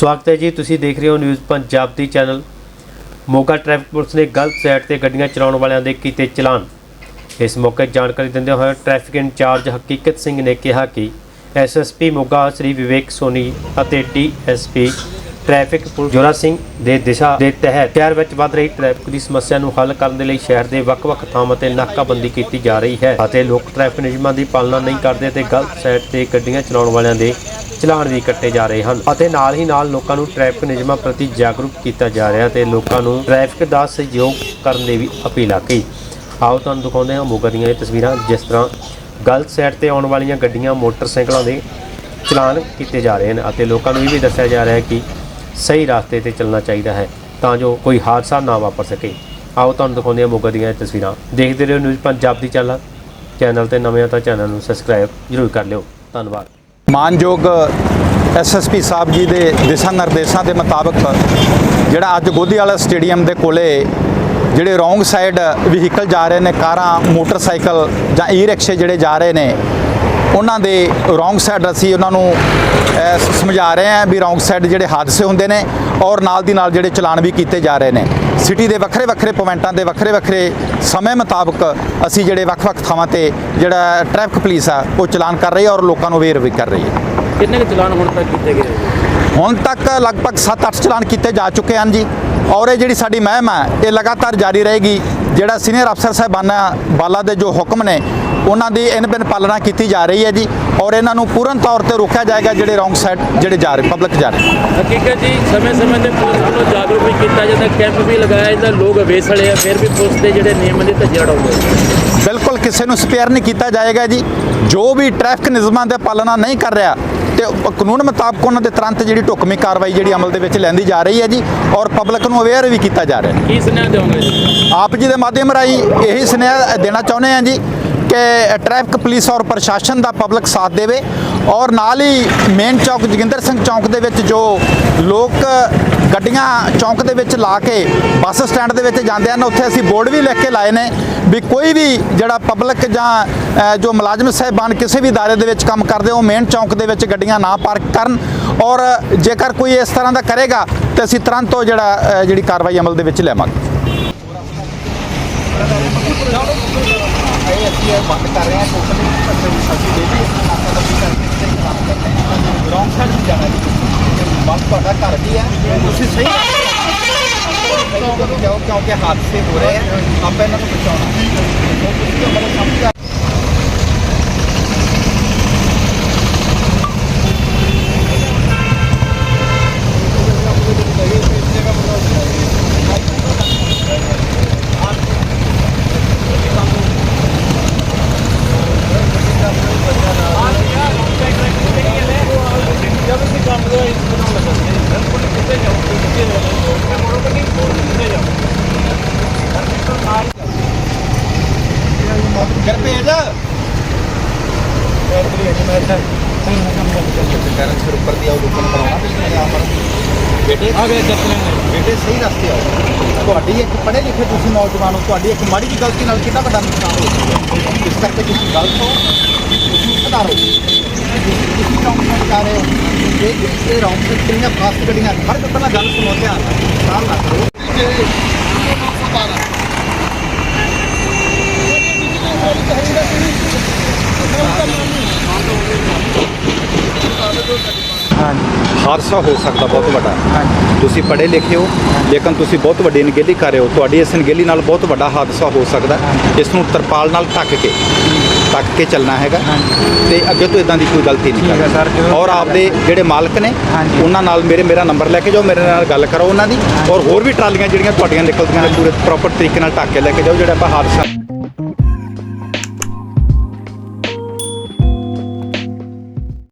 ਸਵਾਗਤ ਹੈ ਜੀ। ਤੁਸੀਂ ਦੇਖ ਰਹੇ ਹੋ ਨਿਊਜ਼ ਪੰਜਾਬ ਦੀ ਚੈਨਲ। ਮੋਗਾ ਟ੍ਰੈਫਿਕ ਪੁਲਿਸ ਨੇ ਗਲਤ ਸਾਈਡ ਤੇ ਗੱਡੀਆਂ ਚਲਾਉਣ ਵਾਲਿਆਂ ਦੇ ਕੀਤੇ ਚਲਾਨ। ਇਸ ਮੌਕੇ ਜਾਣਕਾਰੀ ਦਿੰਦੇ ਹੋਏ ਟ੍ਰੈਫਿਕ ਇੰਚਾਰਜ ਹਕੀਕਤ ਸਿੰਘ ਨੇ ਕਿਹਾ ਕਿ ਐਸਐਸਪੀ ਮੋਗਾ ਸ੍ਰੀ ਵਿਵੇਕ ਸੋਨੀ ਅਤੇ DSP traffic police Jora Singh ਦੇ ਦਿਸ਼ਾ ਦੇ ਤਹਿਤ ਸ਼ਹਿਰ ਵਿੱਚ ਵੱਧ ਰਹੀ ਟ੍ਰੈਫਿਕ ਦੀ ਸਮੱਸਿਆ ਨੂੰ ਹੱਲ ਕਰਨ ਦੇ ਲਈ ਸ਼ਹਿਰ ਦੇ ਵੱਖ-ਵੱਖ ਥਾਵਾਂ ਤੇ ਨਾਕਾਬੰਦੀ ਕੀਤੀ ਜਾ ਰਹੀ ਹੈ ਅਤੇ ਲੋਕ ਟ੍ਰੈਫਿਕ ਨਿਯਮਾਂ ਦੀ ਪਾਲਣਾ ਨਹੀਂ ਕਰਦੇ ਤੇ ਗਲਤ ਸਾਈਡ ਤੇ ਗੱਡੀਆਂ ਚਲਾਉਣ ਵਾਲਿਆਂ ਦੇ ਚਲਾਨ ਵੀ ਕੱਟੇ ਜਾ ਰਹੇ ਹਨ ਅਤੇ ਨਾਲ ਹੀ ਨਾਲ ਲੋਕਾਂ ਨੂੰ ਟ੍ਰੈਫਿਕ ਨਿਯਮਾਂ ਪ੍ਰਤੀ ਜਾਗਰੂਕ ਕੀਤਾ ਜਾ ਰਿਹਾ ਤੇ ਲੋਕਾਂ ਨੂੰ ਟ੍ਰੈਫਿਕ ਦਾ ਸਹਿਯੋਗ ਕਰਨ ਦੀ ਵੀ ਅਪੀਲ ਆ ਗਈ। ਆਓ ਤੁਹਾਨੂੰ ਦਿਖਾਉਂਦੇ ਹਾਂ ਮੋਗਾ ਦੀਆਂ ਇਹ ਤਸਵੀਰਾਂ, ਜਿਸ ਤਰ੍ਹਾਂ ਗਲਤ ਸਾਈਡ ਤੇ ਆਉਣ ਵਾਲੀਆਂ ਗੱਡੀਆਂ ਮੋਟਰਸਾਈਕਲਾਂ ਦੇ ਚਲਾਨ ਕੀਤੇ ਜਾ ਰਹੇ ਹਨ ਅਤੇ ਲੋਕਾਂ ਨੂੰ ਇਹ ਵੀ ਦੱਸਿਆ ਜਾ ਰਿਹਾ ਹੈ ਕਿ ਸਹੀ ਰਸਤੇ ਤੇ ਚੱਲਣਾ ਚਾਹੀਦਾ ਹੈ ਤਾਂ ਜੋ ਕੋਈ ਹਾਦਸਾ ਨਾ ਵਾਪਰ ਸਕੇ। ਆਓ ਤੁਹਾਨੂੰ ਦਿਖਾਉਂਦੇ ਹਾਂ ਮੋਗਾ ਦੀਆਂ ਇਹ ਤਸਵੀਰਾਂ। ਦੇਖਦੇ ਰਹੋ ਨਿਊਜ਼ ਪੰਜਾਬ ਦੀ ਚੈਨਲ ਚੈਨਲ ਤੇ ਨਵੇਂ ਆ ਤਾਂ ਚੈਨਲ ਨੂੰ ਸਬਸਕ੍ਰਾਈਬ ਜ਼ਰੂਰ ਕਰ ਲਿਓ। ਧੰਨਵਾਦ। ਮਾਨਯੋਗ ਐਸਐਸਪੀ ਸਾਹਿਬ ਜੀ ਦੇ ਦਿਸ਼ਾ ਨਿਰਦੇਸ਼ਾਂ ਦੇ ਮੁਤਾਬਕ ਜਿਹੜਾ ਅੱਜ ਗੋਦੀ ਵਾਲਾ ਸਟੇਡੀਅਮ ਦੇ ਕੋਲੇ ਜਿਹੜੇ ਰੋਂਗ ਸਾਈਡ ਵਹੀਕਲ ਜਾ ਰਹੇ ਨੇ, ਕਾਰਾਂ, ਮੋਟਰਸਾਈਕਲ ਜਾਂ ਈ ਰਿਕਸ਼ੇ ਜਿਹੜੇ ਜਾ ਰਹੇ ਨੇ, ਉਹਨਾਂ ਦੇ ਰੋਂਗ ਸਾਈਡ ਅਸੀਂ ਉਹਨਾਂ ਨੂੰ ਸਮਝਾ ਰਹੇ ਹਾਂ ਵੀ ਰੋਂਗ ਸਾਈਡ ਜਿਹੜੇ ਹਾਦਸੇ ਹੁੰਦੇ ਨੇ ਔਰ ਨਾਲ ਦੀ ਨਾਲ ਜਿਹੜੇ ਚਲਾਨ ਵੀ ਕੀਤੇ ਜਾ ਰਹੇ ਨੇ। ਸਿਟੀ ਦੇ ਵੱਖਰੇ ਵੱਖਰੇ ਪੁਆਇੰਟਾਂ ਦੇ ਵੱਖਰੇ ਵੱਖਰੇ ਸਮੇਂ ਮੁਤਾਬਕ ਅਸੀਂ ਜਿਹੜੇ ਵੱਖ-ਵੱਖ ਥਾਵਾਂ ਤੇ ਜਿਹੜਾ ਟ੍ਰੈਫਿਕ ਪੁਲਿਸ ਆ ਉਹ ਚਲਾਨ ਕਰ ਰਹੀ ਹੈ ਔਰ ਲੋਕਾਂ ਨੂੰ ਅਵੇਅਰ ਵੀ ਕਰ ਰਹੀ ਹੈ। ਕਿੰਨੇ ਕੁ ਚਲਾਨ ਹੁਣ ਤੱਕ ਕੀਤੇ ਗਏ ਹੁਣ ਤੱਕ ਲਗਭਗ 7-8 ਚਲਾਨ ਕੀਤੇ ਜਾ ਚੁੱਕੇ ਹਨ ਜੀ। ਔਰ ਇਹ ਜਿਹੜੀ ਸਾਡੀ ਮਹਿਮ ਹੈ ਇਹ ਲਗਾਤਾਰ ਜਾਰੀ ਰਹੇਗੀ। ਜਿਹੜਾ ਸੀਨੀਅਰ ਅਫਸਰ ਸਾਹਿਬਾਨਾਂ ਬਾਲਾ ਦੇ ਜੋ ਹੁਕਮ ਨੇ ਉਹਨਾਂ ਦੀ ਇਨ ਬਿਨ ਪਾਲਣਾ ਕੀਤੀ ਜਾ ਰਹੀ ਹੈ ਜੀ ਔਰ ਇਹਨਾਂ ਨੂੰ ਪੂਰਨ ਤੌਰ ਤੇ ਰੋਕਿਆ ਜਾਏਗਾ ਜਿਹੜੇ ਰੋਂਗ ਸਾਈਡ ਜਿਹੜੇ ਜਾ ਰਹੇ ਪਬਲਿਕ ਜਾ ਰਹੇ। ਹਕੀਕਤ ਜੀ ਸਮੇਂ-ਸਮੇਂ ਤੇ ਪੁਲਿਸ ਵੱਲੋਂ ਜਾਗਰੂਕ ਵੀ ਕੀਤਾ ਜਾਂਦਾ ਕੈਂਪ ਵੀ ਲਗਾਇਆ ਜਾਂਦਾ ਲੋਕ ਅਵੇਸਲੇ ਆ ਫਿਰ ਵੀ ਪੁਲਿਸ ਦੇ ਜਿਹੜੇ ਨਿਯਮ ਦੇ ਧੱਜੇ ਉਡਾਉਂਦੇ ਬਿਲਕੁਲ ਕਿਸੇ ਨੂੰ ਸਪੇਅਰ ਨਹੀਂ ਕੀਤਾ ਜਾਏਗਾ ਜੀ। ਜੋ ਵੀ ਟ੍ਰੈਫਿਕ ਨਿਯਮਾਂ ਦੇ ਪਾਲਣਾ ਨਹੀਂ ਕਰ ਰਿਹਾ ਤੇ ਕਾਨੂੰਨ ਮੁਤਾਬਕ ਉਹਨਾਂ ਦੇ ਤੁਰੰਤ ਜਿਹੜੀ ਢੁਕਵੀਂ ਕਾਰਵਾਈ ਜਿਹੜੀ ਅਮਲ ਦੇ ਵਿੱਚ ਲੈਂਦੀ ਜਾ ਰਹੀ ਹੈ ਜੀ ਔਰ ਪਬਲਿਕ ਨੂੰ ਅਵੇਅਰ ਵੀ ਕੀਤਾ ਜਾ ਰਿਹਾ ਹੈ। ਕੀ ਸੁਨੇਹਾ ਦਿਓਗੇ ਆਪ ਜੀ ਦੇ ਮਾਧਿਅਮ ਰਾਹੀਂ ਇਹੀ ਸੁਨੇਹਾ ਦੇਣਾ ਚਾਹੁੰਦੇ ਹਾਂ ਜੀ ਕਿ ਟ੍ਰੈਫਿਕ ਪੁਲਿਸ ਔਰ ਪ੍ਰਸ਼ਾਸਨ ਦਾ ਪਬਲਿਕ ਸਾਥ ਦੇਵੇ ਔਰ ਨਾਲ ਹੀ ਮੇਨ ਚੌਕ ਜੋਗਿੰਦਰ ਸਿੰਘ ਚੌਕ ਦੇ ਵਿੱਚ ਜੋ ਲੋਕ ਗੱਡੀਆਂ ਚੌਕ ਦੇ ਵਿੱਚ ਲਾ ਕੇ ਬੱਸ ਸਟੈਂਡ ਦੇ ਵਿੱਚ ਜਾਂਦੇ ਹਨ ਉੱਥੇ ਅਸੀਂ ਬੋਰਡ ਵੀ ਲਿਖ ਕੇ ਲਾਏ ਨੇ ਵੀ ਕੋਈ ਵੀ ਜਿਹੜਾ ਪਬਲਿਕ ਜਾਂ ਅ, ਜੋ ਮੁਲਾਜ਼ਮ ਸਾਹਿਬਾਨ ਕਿਸੇ ਵੀ ادارے ਦੇ ਵਿੱਚ ਕੰਮ ਕਰਦੇ ਹੋ ਮੇਨ ਚੌਕ ਦੇ ਵਿੱਚ ਗੱਡੀਆਂ ਨਾ ਪਾਰਕ ਕਰਨ ਔਰ ਜੇਕਰ ਕੋਈ ਇਸ ਤਰ੍ਹਾਂ ਦਾ ਕਰੇਗਾ ਤੇ ਅਸੀਂ ਤੁਰੰਤ ਉਹ ਜਿਹੜਾ ਅ, ਜਿਹੜੀ ਕਾਰਵਾਈ ਅਮਲ ਦੇ ਵਿੱਚ ਲਿਆਵਾਂਗੇ ਅਸੀਂ ਇਹ ਬੰਦ ਕਰ ਰਹੇ ਹਾਂ ਟੋਟਲੀ ਅਸੀਂ ਦੇ ਵੀ ਰੌਂਗ ਸਾਈਡ ਨੂੰ ਜਾਣਾ ਜੀ। ਬਸ ਤੁਹਾਡਾ ਘਰ ਵੀ ਹੈ। ਤੁਸੀਂ ਸਹੀ ਜਾਓ, ਕਿਉਂਕਿ ਹਾਦਸੇ ਹੋ ਰਹੇ ਆ, ਆਪਾਂ ਇਹਨਾਂ ਨੂੰ ਬਚਾਉਣਾ। चल करके पेरेंट्स के ऊपर दिया और ऊपर कराना तो यहाँ पर बेटे आगे बेटे सही रास्ते आओ तो एक पढ़े लिखे तुम नौजवानों को एक माड़ी की गलती ਨਾਲ ਕਿੰਨਾ ਵੱਡਾ ਨੁਕਸਾਨ ਹੋ ਸਕਦਾ ਇਸ ਕਰਕੇ ਤੁਸੀਂ ਗਲਤ ਹੋ ਤੁਸੀਂ ਸੁਧਾਰੋ ਤੁਸੀਂ ਰੌਂਗ ਸਾਈਡ ਜਾ ਰਹੇ ਹੋ ਇਹ ਜਿਹੜੇ ਰੌਂਗ ਸਾਈਡ ਕਿੰਨੀਆਂ ਫਾਸਟ ਗੱਡੀਆਂ ਹਰ ਇੱਕ ਤਰ੍ਹਾਂ ਗੱਲ ਸਮਝਿਆ ਨਾ ਨਾ ਕਰੋ ਹਾਦਸਾ ਹੋ ਸਕਦਾ ਬਹੁਤ ਵੱਡਾ। ਤੁਸੀਂ ਪੜ੍ਹੇ ਲਿਖੇ ਹੋ ਲੇਕਿਨ ਤੁਸੀਂ ਬਹੁਤ ਵੱਡੀ ਅਣਗਹਿਲੀ ਕਰ ਰਹੇ ਹੋ। ਤੁਹਾਡੀ ਇਸ ਅਣਗਹਿਲੀ ਨਾਲ ਬਹੁਤ ਵੱਡਾ ਹਾਦਸਾ ਹੋ ਸਕਦਾ। ਇਸ ਨੂੰ ਤਰਪਾਲ ਨਾਲ ਢੱਕ ਕੇ ਢੱਕ ਕੇ ਚੱਲਣਾ ਹੈਗਾ। ਤੇ ਅੱਗੇ ਤੋਂ ਇਦਾਂ ਦੀ ਕੋਈ ਗਲਤੀ ਨਹੀਂ ਕਰਨੀ। ਔਰ ਆਪਦੇ ਜਿਹੜੇ ਮਾਲਕ ਨੇ ਉਹਨਾਂ ਨਾਲ ਮੇਰੇ ਮੇਰਾ ਨੰਬਰ ਲੈ ਕੇ ਜਾਓ ਮੇਰੇ ਨਾਲ ਗੱਲ ਕਰੋ ਉਹਨਾਂ ਦੀ। ਔਰ ਹੋਰ ਵੀ ਟਰਾਲੀਆਂ ਜਿਹੜੀਆਂ ਤੁਹਾਡੀਆਂ ਨਿਕਲਦੀਆਂ ਨੇ ਪੂਰੇ ਪ੍ਰੋਪਰ ਤਰੀਕੇ ਨਾਲ ਢੱਕ ਕੇ ਲੈ ਕੇ ਜਾਓ ਜਿਹੜਾ ਆਪਾਂ ਹਾਦਸਾ